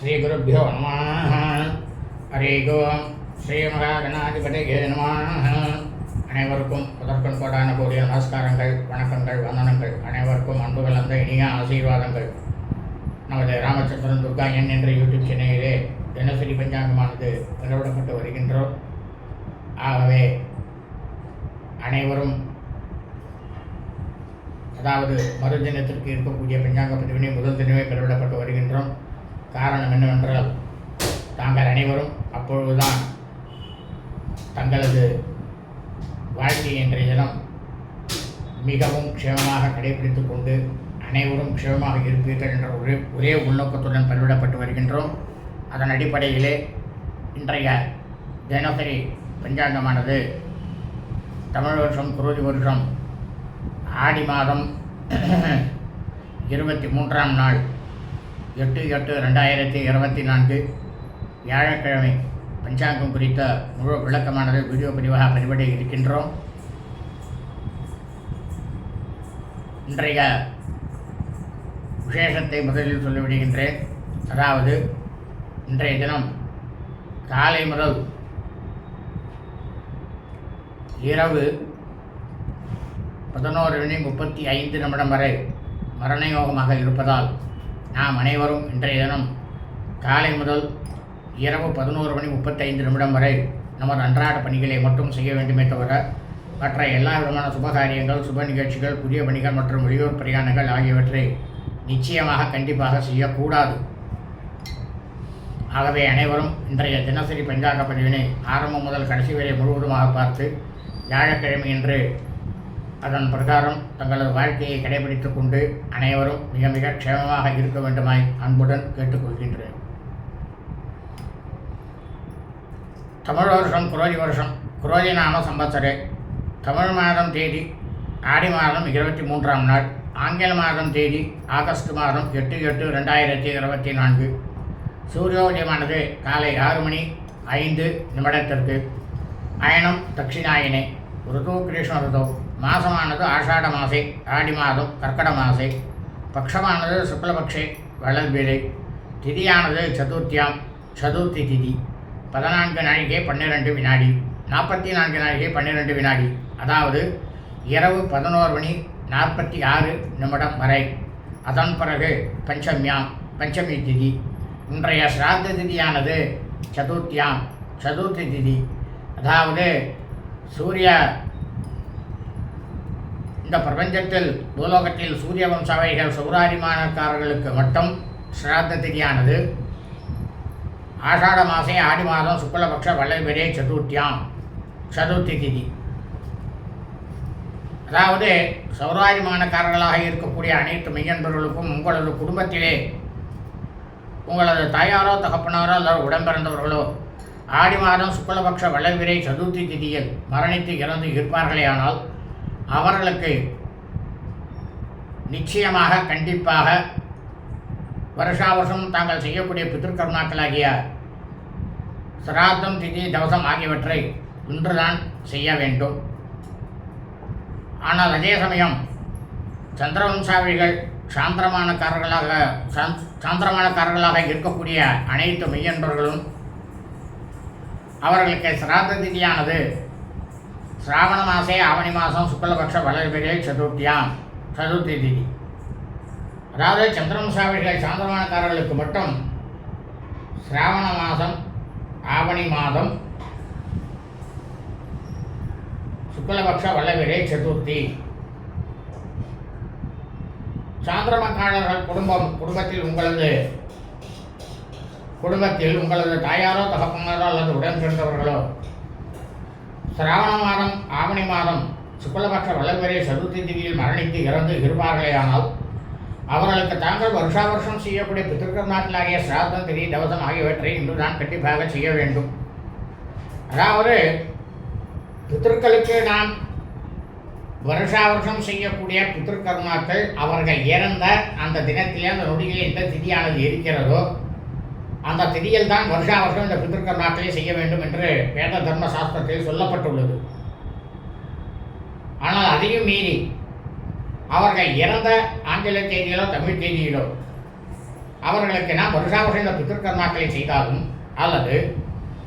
ஸ்ரீகுருப்போ நம ஹரி ஓம் ஸ்ரீமகாகணாதிபதிகே நம அனைவருக்கும் முதற்கண் கோடான கூடிய நமஸ்காரங்கள் வணக்கங்கள் வந்தனங்கள். அனைவருக்கும் அன்பு கலந்த இனிய ஆசீர்வாதங்கள். நமது ராமச்சந்திரன் துர்கா என் என்ற யூடியூப் சேனலிலே தினசரி பஞ்சாங்கமானது நிறுவனப்பட்டு வருகின்றோம். ஆகவே அனைவரும் அதாவது மறுதினத்திற்கு இருக்கக்கூடிய பஞ்சாங்க பதிவினை முதல் தினமே பெறவிடப்பட்டு வருகின்றோம். காரணம் என்னவென்றால் தாங்கள் அனைவரும் அப்பொழுதுதான் தங்களது வாழ்க்கை இன்றைய தினம் மிகவும் க்ஷேமமாக கடைபிடித்து கொண்டு அனைவரும் க்ஷேமமாக இருப்பீர்கள் என்ற ஒரே ஒரே உள்நோக்கத்துடன் பதிவிடப்பட்டு வருகின்றோம். அதன் அடிப்படையிலே இன்றைய தினசரி பஞ்சாங்கமானது தமிழ் வருஷம் குருதி வருஷம் ஆடி மாதம் இருபத்தி மூன்றாம் நாள் எட்டு எட்டு ரெண்டாயிரத்தி இருபத்தி நான்கு வியாழக்கிழமை பஞ்சாங்கம் குறித்த முழு விளக்கமானது வீடியோ பதிவாக பதிவிட இருக்கின்றோம். இன்றைய விசேஷத்தை முதலில் சொல்லிவிடுகின்றேன். அதாவது இன்றைய தினம் காலை முதல் இரவு பதினோரு மணி முப்பத்தி ஐந்து நிமிடம் வரை மரணயோகமாக இருப்பதால் நாம் அனைவரும் இன்றைய தினம் காலை முதல் இரவு பதினோரு மணி முப்பத்தைந்து நிமிடம் வரை நமது அன்றாட பணிகளை மட்டும் செய்ய வேண்டுமே தவிர மற்ற எல்லா விதமான சுபகாரியங்கள் சுப நிகழ்ச்சிகள் புதிய பணிகள் மற்றும் வெளியூர் பிரயாணங்கள் ஆகியவற்றை நிச்சயமாக கண்டிப்பாக செய்யக்கூடாது. ஆகவே அனைவரும் இன்றைய தினசரி பஞ்சாங்க பதிவினை ஆரம்பம் முதல் கடைசி வரை முழுவதுமாக பார்த்து வியாழக்கிழமை என்று அதன் பிரகாரம் தங்களது வாழ்க்கையை கடைபிடித்துக் கொண்டு அனைவரும் மிக மிக க்ஷேமமாக இருக்க வேண்டுமாய் அன்புடன் கேட்டுக்கொள்கின்றேன். தமிழ் வருஷம் குரோதி வருஷம். குரோதி நாம சம்பத்சரே தமிழ் மாதம் தேதி ஆடி மாதம் இருபத்தி மூன்றாம் நாள். ஆங்கில மாதம் தேதி ஆகஸ்ட் மாதம் எட்டு எட்டு ரெண்டாயிரத்தி இருபத்தி நான்கு. சூரியோதயமானது காலை ஆறு மணி ஐந்து நிமிடத்திற்கு. அயனம் தட்சிணாயனே ருது கிருஷ்ண ருது மாசமானது ஆஷாட மாசே ஆடி மாதம் கர்க்கட மாசே பக்ஷமானது சுக்லபக்ஷே வளர்பிரை திதியானது சதுர்த்தியாம் சதுர்த்தி திதி பதினான்கு நாழிகை பன்னிரெண்டு வினாடி நாற்பத்தி நான்கு நாழிகை பன்னிரெண்டு வினாடி அதாவது இரவு பதினோரு மணி நாற்பத்தி ஆறு நிமிடம் வரை அதன் பிறகு பஞ்சமியாம் பஞ்சமி திதி இன்றைய சிராத்த திதியானது சதுர்த்தியாம் சதுர்த்தி திதி அதாவது சூரிய. இந்த பிரபஞ்சத்தில் பூலோகத்தில் சூரிய வம்சாவைகள் சௌராரிமானக்காரர்களுக்கு மட்டும் சிராத்த திதியானது. ஆஷாட மாசே ஆடி மாதம் சுக்லபக்ஷ வல்லபெரே சதுர்த்தியாம். சதுர்த்தி திதி. அதாவது சௌராரிமானக்காரர்களாக இருக்கக்கூடிய அனைத்து மெய்யன்பர்களுக்கும் உங்களது குடும்பத்திலே உங்களது தாயாரோ தகப்பனாரோ அல்லது உடன்பிறந்தவர்களோ ஆடி மாதம் சுக்லபக்ஷ வளர்விரை சதுர்த்தி திதியில் மரணித்து இறந்து இருப்பார்களேயானால் அவர்களுக்கு நிச்சயமாக கண்டிப்பாக வருஷா வருஷம் தாங்கள் செய்யக்கூடிய பித்திருக்கர்மாக்களாகிய சிராத்தம் திதி தவசம் ஆகியவற்றை இன்றுதான் செய்ய வேண்டும். ஆனால் அதே சமயம் சந்திரவம்சாவிகள் சாந்திரமானக்காரர்களாக சாந்த் சாந்திரமானக்காரர்களாக இருக்கக்கூடிய அனைத்து மெய்யன்பர்களும் அவர்களுக்கு சிராத்த திதியானது. சிராவண மாசே ஆவணி மாதம் சுக்லபக்ஷ வளர்பிரே சதுர்த்தியாம். சதுர்த்தி திதி. அதாவது சந்திரவம்சாவிகள் சாந்திரமானக்காரர்களுக்கு மட்டும் சிராவண மாதம் ஆவணி மாதம் சுக்லபக்ஷ வல்லவிரே சதுர்த்தி. சாந்திரமக்காரர்கள் குடும்பம் குடும்பத்தில் உங்களது குடும்பத்தில் உங்களது தாயாரோ தகப்பனாரோ அல்லது உடன் பிறந்தவர்களோ சிராவண மாதம் ஆவணி மாதம் சுக்லபக்ஷ வளர்வரை சதுர்த்தி திதியில் மரணித்து இறந்து இருப்பார்களேயானால் அவர்களுக்கு தாங்கள் வருஷா வருஷம் செய்யக்கூடிய பித்திருக்கர்மாக்களாகிய சிராதம் திரி தவசம் ஆகியவற்றை இன்று நான் கண்டிப்பாக செய்ய வேண்டும். அதாவது பித்திருக்களுக்கு நாம் வருஷா வருஷம் செய்யக்கூடிய பித்திருக்கர்மாக்கள் அவர்கள் இறந்த அந்த தினத்திலே அந்த நொடியில் எந்த திதியானது இருக்கிறதோ அந்த திதியில் தான் வருஷா வருஷம் இந்த பித்திருக்கர்மாக்களை செய்ய வேண்டும் என்று வேத தர்ம சாஸ்திரத்தில் சொல்லப்பட்டுள்ளது. ஆனால் அதையும் மீறி அவர்கள் இறந்த ஆங்கில தேதியிலோ தமிழ் தேதியிலோ அவர்களுக்கு நாம் வருஷா வருஷம் இந்த பித்திருக்கர்மாக்களை செய்தாலும் அல்லது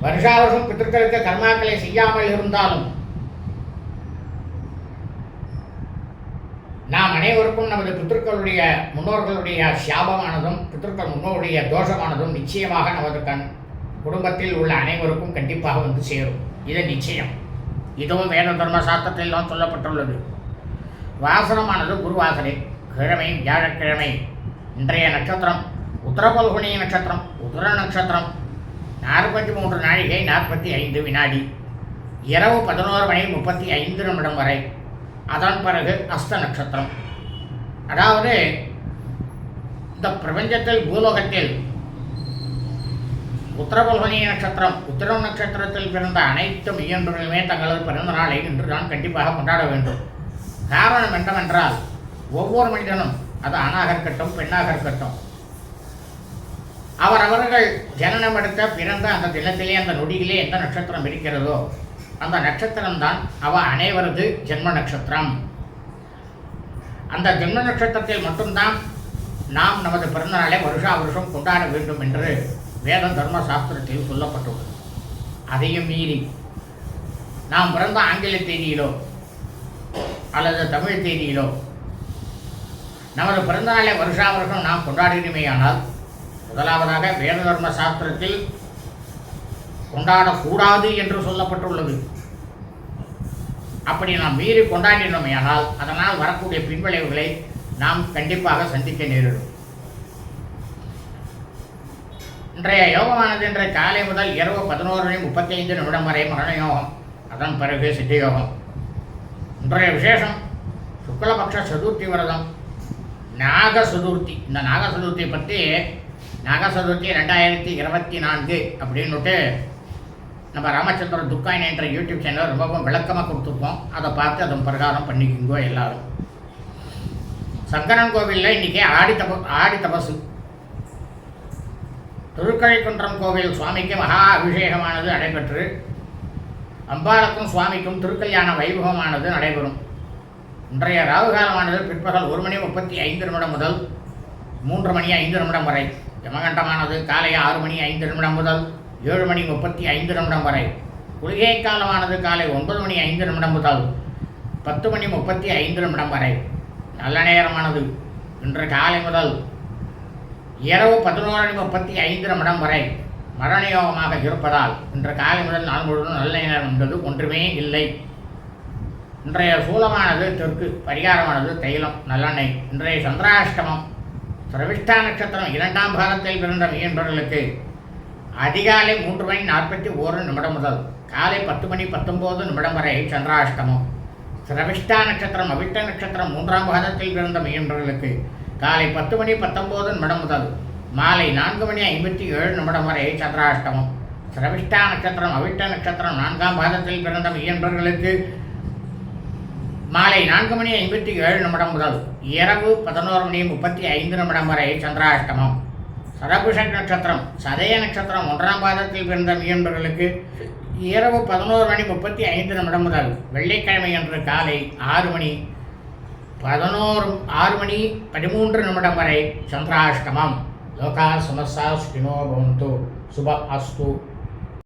வருஷா வருஷம் பித்திருக்களுக்கு கர்மாக்களை செய்யாமல் இருந்தாலும் நாம் அனைவருக்கும் நமது பித்திருக்களுடைய முன்னோர்களுடைய சாபமானதும் பித்திருக்கள் முன்னோருடைய தோஷமானதும் நிச்சயமாக நமது கண் குடும்பத்தில் உள்ள அனைவருக்கும் கண்டிப்பாக வந்து சேரும். இது நிச்சயம். இதுவும் வேத தர்ம சாஸ்திரத்தில் தான் சொல்லப்பட்டுள்ளது. வாசனமானது குருவாசனை கிழமை வியாழக்கிழமை இன்றைய நட்சத்திரம் உத்தரபல்குனி நட்சத்திரம் உத்தர நட்சத்திரம் நாற்பத்தி மூன்று நாழிகை நாற்பத்தி ஐந்து வினாடி இரவு பதினோரு மணி முப்பத்தி ஐந்து நிமிடம் வரை. அதன் பிறகு அஸ்த நட்சத்திரம். அதாவது இந்த பிரபஞ்சத்தில் பூலோகத்தில் உத்தரபல்கனி நட்சத்திரம் உத்திரம் நட்சத்திரத்தில் பிறந்த அனைத்து மெய்யன்பர்களுமே தங்களது பிறந்த நாளை இன்று தான் கண்டிப்பாக கொண்டாட வேண்டும். காரணம் என்னவென்றால் ஒவ்வொரு மனிதனும் அது ஆணாக இருக்கட்டும் பெண்ணாக இருக்கட்டும் அவரவர்கள் ஜனனம் எடுத்த பிறந்த அந்த தினத்திலே அந்த நொடியிலே எந்த நட்சத்திரம் இருக்கிறதோ அந்த நட்சத்திரம்தான் அவ அனைவரது ஜென்ம நட்சத்திரம். அந்த ஜென்ம நட்சத்திரத்தில் மட்டும்தான் நாம் நமது பிறந்தநாளை வருஷா வருஷம் கொண்டாட வேண்டும் என்று வேத தர்ம சாஸ்திரத்தில் சொல்லப்பட்டுள்ளது. அதையும் மீறி நாம் பிறந்த ஆங்கில தேதியிலோ அல்லது தமிழ் தேதியிலோ நமது பிறந்தநாளை வருஷா வருஷம் நாம் கொண்டாடுகிறோமேயானால் முதலாவதாக வேத தர்ம சாஸ்திரத்தில் கொண்டாடக்கூடாது என்று சொல்லப்பட்டுள்ளது. அப்படி நாம் மீறி கொண்டாடினோமேயானால் அதனால் வரக்கூடிய பின்விளைவுகளை நாம் கண்டிப்பாக சந்திக்க நேரிடும். இன்றைய யோகமானது இன்றைய காலை முதல் இரவு பதினோரு மணி முப்பத்தி ஐந்து நிமிடம் வரை மரண யோகம் அதன் பிறகு சித்தி யோகம் இன்றைய விசேஷம் சுக்லபக்ஷ சதுர்த்தி விரதம். நாக சதுர்த்தி. இந்த நாக சதுர்த்தியை பற்றி நாக சதுர்த்தி ரெண்டாயிரத்தி இருபத்தி நான்கு அப்படின்னுட்டு நம்ம ராமச்சந்திரன் துக்காயின் என்ற யூடியூப் சேனல் ரொம்பவும் விளக்கமாக கொடுத்துருக்கோம் அதை பார்த்து அதன் பிரகாரம் பண்ணிக்குங்கோ எல்லாரும். சங்கரன் கோவிலில் இன்றைக்கி ஆடி தப ஆடி தபசு. திருக்கழிக்குன்றம் கோவில் சுவாமிக்கு மகா அபிஷேகமானது நடைபெற்று அம்பாளுக்கும் சுவாமிக்கும் திருக்கல்யாண வைபவமானது நடைபெறும். இன்றைய ராகுகாலமானது பிற்பகல் ஒரு மணி முப்பத்தி ஐந்து நிமிடம் முதல் மூன்று மணி ஐந்து நிமிடம் வரை. யமகண்டமானது காலை ஆறு மணி ஐந்து நிமிடம் முதல் ஏழு மணி முப்பத்தி ஐந்து நிமிடம் வரை. குளிகை காலமானது காலை ஒன்பது மணி ஐந்து நிமிடம் முதல் பத்து மணி முப்பத்தி ஐந்து நிமிடம் வரை. நல்ல நேரமானது. இன்று காலை முதல் இரவு பதினோரு மணி முப்பத்தி ஐந்து நிமிடம் வரை மரணயோகமாக இருப்பதால் இன்று காலை முதல் நாள் முழுவதும் நல்ல நேரம் என்பது ஒன்றுமே இல்லை. இன்றைய சூலமானது தெற்கு பரிகாரமானது தைலம் நல்லெண்ணெய். இன்றைய சந்திராஷ்டமம் சிரவிஷ்டா நட்சத்திரம் இரண்டாம் பாகத்தில் பிறந்த மீன்பர்களுக்கு அதிகாலை மூன்று மணி நாற்பத்தி ஓரு நிமிடம் முதல் காலை பத்து மணி பத்தொம்போது நிமிடம் வரை சந்திராஷ்டமம். சிரவிஷ்டா நட்சத்திரம் அவிட்ட நட்சத்திரம் மூன்றாம் பாதத்தில் பிறந்த மீன்பர்களுக்கு காலை பத்து மணி பத்தொம்போது நிமிடம் முதல் மாலை நான்கு மணி ஐம்பத்தி ஏழு நிமிடம் வரை சந்திராஷ்டமம். சிரவிஷ்டா நட்சத்திரம் அவிட்ட நட்சத்திரம் நான்காம் பாதத்தில் பிறந்த மீன்பர்களுக்கு மாலை நான்கு மணி ஐம்பத்தி ஏழு நிமிடம் முதல் இரவு பதினோரு மணி முப்பத்தி ஐந்து நிமிடம் வரை சந்திராஷ்டமம். சதபுஷக் நட்சத்திரம் சதய நட்சத்திரம் ஒன்றாம் பாதத்தில் பிறந்த மீன்பர்களுக்கு இரவு பதினோரு மணி முப்பத்தி ஐந்து நிமிடம் முதல் வெள்ளிக்கிழமை அன்று காலை ஆறு மணி பதினோரு ஆறு மணி பதிமூன்று நிமிடம் வரை சந்திராஷ்டமம். லோகா சுமசா ஸ்டினோ பவந்து. சுப அஸ்து.